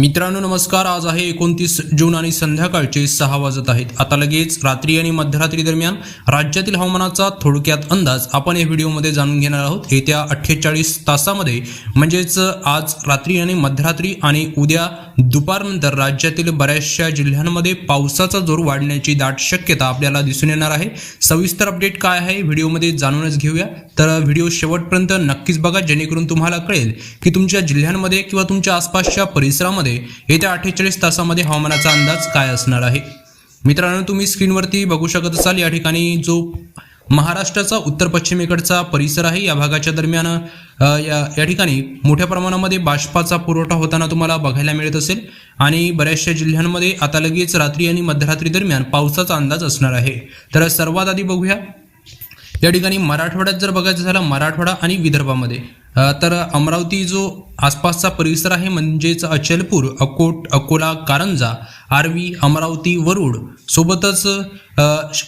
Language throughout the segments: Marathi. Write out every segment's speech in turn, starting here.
मित्रांनो नमस्कार. आज आहे एकोणतीस जून आणि संध्याकाळचे सहा वाजत आहेत. आता लगेच रात्री आणि मध्यरात्री दरम्यान राज्यातील हवामानाचा थोडक्यात अंदाज आपण या व्हिडिओमध्ये जाणून घेणार आहोत. येत्या अठ्ठेचाळीस तासामध्ये म्हणजेच आज रात्री आणि मध्यरात्री आणि उद्या दुपारनंतर राज्यातील बऱ्याचशा जिल्ह्यांमध्ये पावसाचा जोर वाढण्याची दाट शक्यता आपल्याला दिसून येणार आहे. सविस्तर अपडेट काय आहे व्हिडिओमध्ये जाणूनच घेऊया. तर व्हिडिओ शेवटपर्यंत नक्कीच बघा जेणेकरून तुम्हाला कळेल की तुमच्या जिल्ह्यांमध्ये किंवा तुमच्या आसपासच्या परिसरामध्ये येत्या अठ्ठेचाळीस तासामध्ये हवामानाचा अंदाज काय असणार आहे? मित्रांनो तुम्ही स्क्रीनवरती बघू शकत असाल या ठिकाणी जो महाराष्ट्राचा उत्तर पश्चिमेकडचा परिसर आहे या भागाच्या दरम्यान या या ठिकाणी मोठ्या प्रमाणामध्ये बाष्पाचा पुरवठा होताना तुम्हाला बघायला मिळत असेल. आणि बऱ्याचशा जिल्ह्यांमध्ये आता लगेच रात्री आणि मध्यरात्री दरम्यान पावसाचा अंदाज असणार आहे. तर सर्वात आधी बघूया. या ठिकाणी मराठवाड्यात जर बघायचं झालं मराठवाडा आणि विदर्भामध्ये. तर अमरावती जो आसपासचा परिसर आहे म्हणजेच अचलपूर अकोट अकोला कारंजा आर्वी अमरावती वरुड सोबतच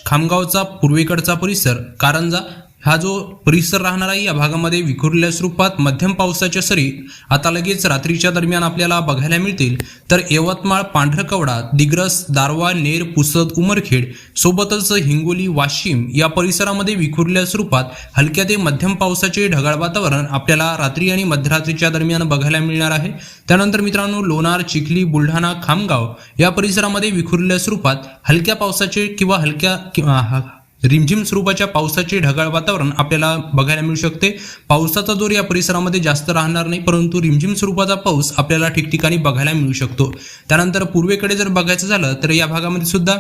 खामगावचा पूर्वेकडचा परिसर कारंजा हा जो परिसर राहणार आहे या भागामध्ये विखुरलेल्या स्वरूपात मध्यम पावसाच्या सरी आता लगेच रात्रीच्या दरम्यान आपल्याला बघायला मिळतील. तर यवतमाळ पांढरकवडा दिग्रस दारवा नेर पुसद उमरखेड सोबतच हिंगोली वाशिम या परिसरामध्ये विखुरलेल्या स्वरूपात हलक्या ते मध्यम पावसाचे ढगाळ वातावरण आपल्याला रात्री आणि मध्यरात्रीच्या दरम्यान बघायला मिळणार आहे. त्यानंतर मित्रांनो लोणार चिखली बुलढाणा खामगाव या परिसरामध्ये विखुरलेल्या स्वरूपात हलक्या पावसाचे किंवा हलक्या किंवा रिमझिम स्वरूपाच्या पावसाचे ढगाळ वातावरण आपल्याला बघायला मिळू शकते. पावसाचा जोर या परिसरामध्ये जास्त राहणार नाही परंतु रिमझिम स्वरूपाचा पाऊस आपल्याला ठिकठिकाणी बघायला मिळू शकतो. त्यानंतर पूर्वेकडे जर बघायचं झालं तर या भागामध्ये सुद्धा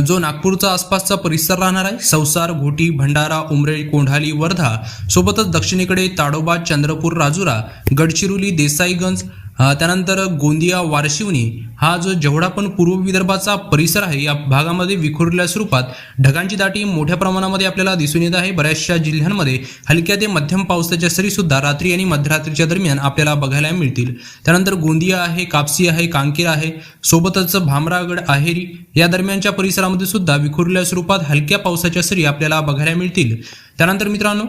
जो नागपूरचा आसपासचा परिसर राहणार आहे संसार घोटी भंडारा उमरेड कोंढाली वर्धा सोबतच दक्षिणेकडे ताडोबा चंद्रपूर राजुरा गडचिरोली देसाईगंज त्यानंतर गोंदिया वारशिवनी हा जो जेवढा पण पूर्व विदर्भाचा परिसर आहे या भागामध्ये विखुरलेल्या स्वरूपात ढगांची दाटी मोठ्या प्रमाणामध्ये आपल्याला दिसून येत आहे. बऱ्याचशा जिल्ह्यांमध्ये हलक्या ते मध्यम पावसाच्या सरीसुद्धा रात्री आणि मध्यरात्रीच्या दरम्यान आपल्याला बघायला मिळतील. त्यानंतर गोंदिया आहे कापसी आहे कांकेर आहे सोबतच भामरागड आहेरी या दरम्यानच्या परिसरामध्ये सुद्धा विखुरलेल्या स्वरूपात हलक्या पावसाच्या सरी आपल्याला बघायला मिळतील. त्यानंतर मित्रांनो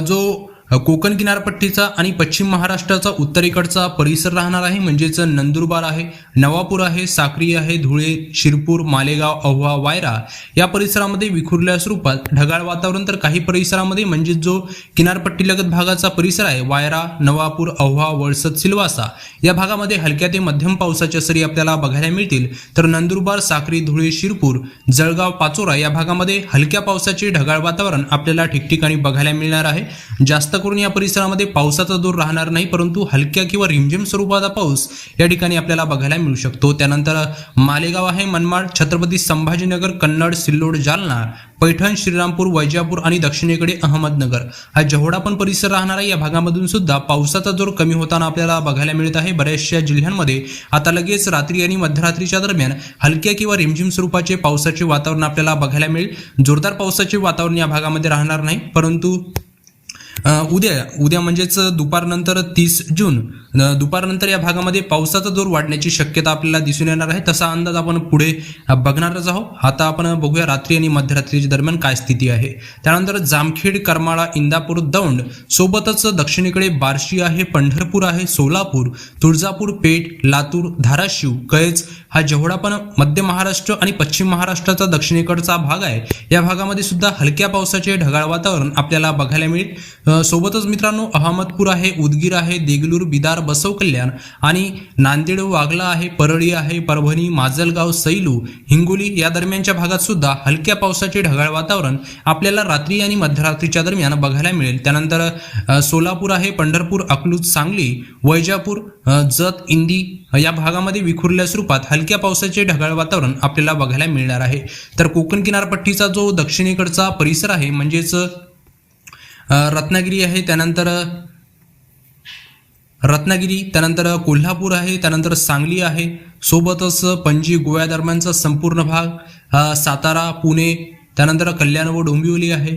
जो कोकण किनारपट्टीचा आणि पश्चिम महाराष्ट्राचा उत्तरेकडचा परिसर राहणार आहे. म्हणजेच नंदुरबार आहे नवापूर आहे साक्री आहे धुळे शिरपूर मालेगाव अव्हा वायरा या परिसरामध्ये विखुरल्या स्वरूपात ढगाळ वातावरण. तर काही परिसरामध्ये म्हणजेच जो किनारपट्टीलगत भागाचा परिसर आहे वायरा नवापूर अव्हा वळसत सिलवासा या भागामध्ये हलक्या ते मध्यम पावसाच्या सरी आपल्याला बघायला मिळतील. तर नंदुरबार साक्री धुळे शिरपूर जळगाव पाचोरा या भागामध्ये हलक्या पावसाचे ढगाळ वातावरण आपल्याला ठिकठिकाणी बघायला मिळणार आहे. जास्त करून या परिसरामध्ये पावसाचा दूर राहणार नाही परंतु हलक्या किंवा रिमझिम स्वरूपाचा पाऊस या ठिकाणी आपल्याला बघायला मिळू शकतो. त्यानंतर मालेगाव आहे मनमाड छत्रपती संभाजीनगर कन्नड सिल्लोड जालना पैठण श्रीरामपूर वैजापूर आणि दक्षिणेकडे अहमदनगर. हा जेवढा पण परिसर राहणार आहे या भागामधून सुद्धा पावसाचा जोर कमी होताना आपल्याला बघायला मिळत आहे. बऱ्याचशा जिल्ह्यांमध्ये आता लगेच रात्री आणि मध्यरात्रीच्या दरम्यान हलक्या किंवा रिमझिम स्वरूपाचे पावसाचे वातावरण आपल्याला बघायला मिळेल. जोरदार पावसाचे वातावरण या भागामध्ये राहणार नाही परंतु उद्या उद्या म्हणजेच दुपारनंतर तीस जून. दुपारनंतर या भागामध्ये पावसाचा जोर वाढण्याची शक्यता आपल्याला दिसून येणार आहे. तसा अंदाज आपण पुढे बघणारच आहोत. आता आपण बघूया रात्री आणि मध्यरात्रीच्या दरम्यान काय स्थिती आहे. त्यानंतर जामखेड करमाळा इंदापूर दौंड सोबतच दक्षिणेकडे बार्शी आहे पंढरपूर आहे सोलापूर तुळजापूर पेठ लातूर धाराशिव कळेच हा जेवढा पण मध्य महाराष्ट्र आणि पश्चिम महाराष्ट्राचा दक्षिणेकडचा भाग आहे या भागामध्ये सुद्धा हलक्या पावसाचे ढगाळ वातावरण आपल्याला बघायला मिळेल. सोबतच मित्रांनो अहमदपूर आहे उदगीर आहे देगलूर बिदार बसव कल्याण आणि नांदेड वागला आहे परळी आहे परभणी माजलगाव सैलू हिंगोली या दरम्यानच्या भागात सुद्धा हलक्या पावसाचे ढगाळ वातावरण आपल्याला रात्री आणि मध्यरात्रीच्या दरम्यान बघायला मिळेल. त्यानंतर सोलापूर आहे पंढरपूर अकलूज सांगली वैजापूर जत इंदी या भागामध्ये विखुरल्या स्वरूपात हलक्या पावसाचे ढगाळ वातावरण आपल्याला बघायला मिळणार आहे. तर कोकण किनारपट्टीचा जो दक्षिणेकडचा परिसर आहे म्हणजेच रत्नागिरी आहे त्यानंतर रत्नागिरी त्यानंतर कोल्हापूर आहे त्यानंतर सांगली आहे. सोबतच पणजी गोव्या दरम्यानचा संपूर्ण भाग सातारा पुणे त्यानंतर कल्याण व डोंबिवली आहे.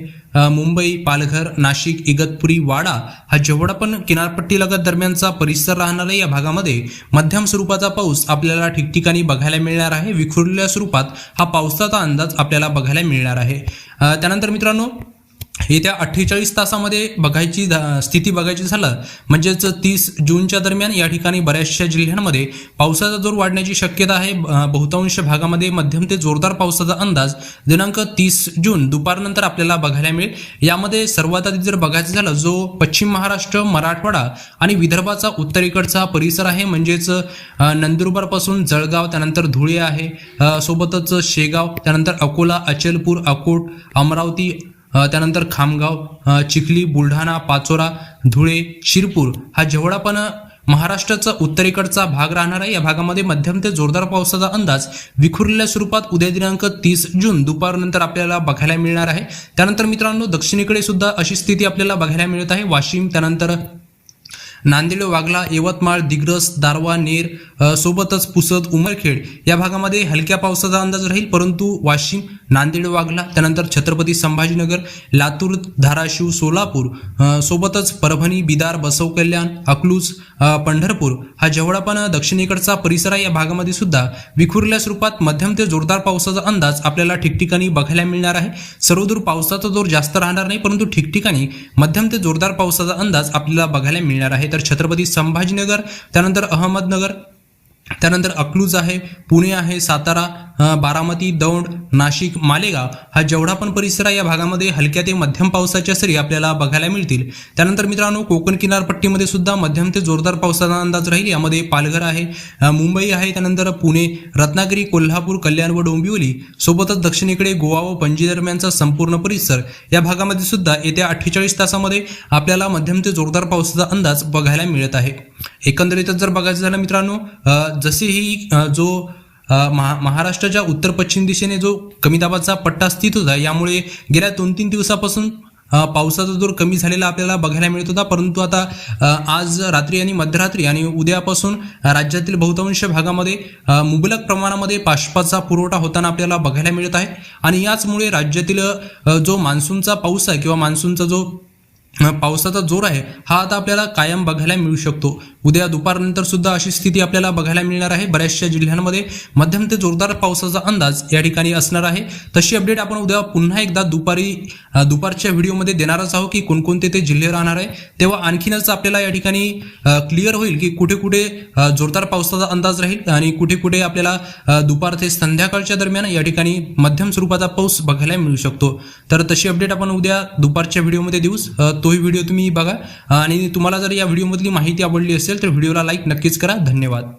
मुंबई पालघर नाशिक इगतपुरी वाडा हा जेवढा पण किनारपट्टीलगत दरम्यानचा परिसर राहणार आहे या भागामध्ये मध्यम स्वरूपाचा पाऊस आपल्याला ठिकठिकाणी बघायला मिळणार आहे. विखुरलेल्या स्वरूपात हा पावसाचा अंदाज आपल्याला बघायला मिळणार आहे. त्यानंतर मित्रांनो येत्या अठ्ठेचाळीस तासामध्ये बघायची धा- स्थिती बघायची झालं म्हणजेच तीस जूनच्या दरम्यान या ठिकाणी बऱ्याचशा जिल्ह्यांमध्ये पावसाचा जोर वाढण्याची शक्यता आहे. बहुतांश भागामध्ये मध्यम ते जोरदार पावसाचा अंदाज दिनांक तीस जून दुपारनंतर आपल्याला बघायला मिळेल. यामध्ये सर्वात आधी जर बघायचं झालं जो पश्चिम महाराष्ट्र मराठवाडा आणि विदर्भाचा उत्तरेकडचा परिसर आहे म्हणजेच नंदुरबारपासून जळगाव त्यानंतर धुळे आहे. सोबतच शेगाव त्यानंतर अकोला अचलपूर अकोट अमरावती त्यानंतर खामगाव चिखली बुलढाणा पाचोरा धुळे शिरपूर हा जेवढा पण महाराष्ट्राचा उत्तरेकडचा भाग राहणार आहे या भागामध्ये मध्यम ते जोरदार पावसाचा अंदाज विखुरलेल्या स्वरूपात उद्या दिनांक तीस जून दुपारनंतर आपल्याला बघायला मिळणार आहे. त्यानंतर मित्रांनो दक्षिणेकडे सुद्धा अशी स्थिती आपल्याला बघायला मिळत आहे. वाशिम त्यानंतर नांदेड वागला यवतमाळ दिग्रस दारवा नेर सोबतच पुसद उमरखेड या भागामध्ये हलक्या पावसाचा अंदाज राहील परंतु वाशिम नांदेड वागला त्यानंतर छत्रपती संभाजीनगर लातूर धाराशिव सोलापूर सोबतच परभणी बिदार बसव कल्याण अकलूज पंढरपूर हा जेवढा पण दक्षिणेकडचा परिसर आहे. या भागामध्ये सुद्धा विखुरल्या स्वरूपात मध्यम ते जोरदार पावसाचा अंदाज आपल्याला ठिकठिकाणी बघायला मिळणार आहे. सर्वदूर पावसाचा जोर जास्त राहणार नाही परंतु ठिकठिकाणी मध्यम ते जोरदार पावसाचा अंदाज आपल्याला बघायला मिळणार आहे. तर छत्रपती संभाजीनगर त्यानंतर अहमदनगर त्यानंतर अकलूज आहे पुणे आहे सातारा बारामती दौंड नाशिक मालेगाव हा जेवढा पण परिसर आहे या भागामध्ये हलक्या ते मध्यम पावसाच्या सरी आपल्याला बघायला मिळतील. त्यानंतर मित्रांनो कोकण किनारपट्टीमध्ये सुद्धा मध्यम ते जोरदार पावसाचा अंदाज राहील. यामध्ये पालघर आहे मुंबई आहे त्यानंतर पुणे रत्नागिरी कोल्हापूर कल्याण व डोंबिवली सोबतच दक्षिणेकडे गोवा व पणजी दरम्यानचा संपूर्ण परिसर या भागामध्ये सुद्धा येत्या अठ्ठेचाळीस तासामध्ये आपल्याला मध्यम ते जोरदार पावसाचा अंदाज बघायला मिळत आहे. एकंदरीतच जर बघायचं झालं मित्रांनो जसे ही जो महा महाराष्ट्राच्या उत्तर पश्चिम दिशेने जो कमी दाबाचा पट्टा स्थित होता यामुळे गेल्या दोन तीन दिवसापासून पावसाचा जोर कमी झालेला आपल्याला बघायला मिळत होता. परंतु आता आज रात्री आणि मध्यरात्री आणि उद्यापासून राज्यातील बहुतांश भागामध्ये मुबलक प्रमाणामध्ये बाष्पाचा पुरवठा होताना आपल्याला बघायला मिळत आहे. आणि याचमुळे राज्यातील जो मान्सूनचा पाऊस आहे किंवा मान्सूनचा जो पावसाचा जोर आहे हा आता आपल्याला कायम बघायला मिळू शकतो. उद्या दुपारनंतर सुद्धा अशी स्थिती आपल्याला बघायला मिळणार आहे. बऱ्याचशा जिल्ह्यांमध्ये मध्यम ते जोरदार पावसाचा अंदाज या ठिकाणी असणार आहे. तशी अपडेट आपण उद्या पुन्हा एकदा दुपारी दुपारच्या व्हिडिओमध्ये देणारच आहोत की कोणकोणते ते जिल्हे राहणार आहे. तेव्हा आणखीनच आपल्याला या ठिकाणी क्लिअर होईल की कुठे कुठे जोरदार पावसाचा अंदाज राहील आणि कुठे कुठे आपल्याला दुपार ते संध्याकाळच्या दरम्यान या ठिकाणी मध्यम स्वरूपाचा पाऊस बघायला मिळू शकतो. तर तशी अपडेट आपण उद्या दुपारच्या व्हिडिओमध्ये देऊस तोही व्हिडिओ तुम्ही बघा. आणि तुम्हाला जर या व्हिडिओमधली माहिती आवडली असेल असेल तर व्हिडिओला लाईक नक्कीच करा. धन्यवाद.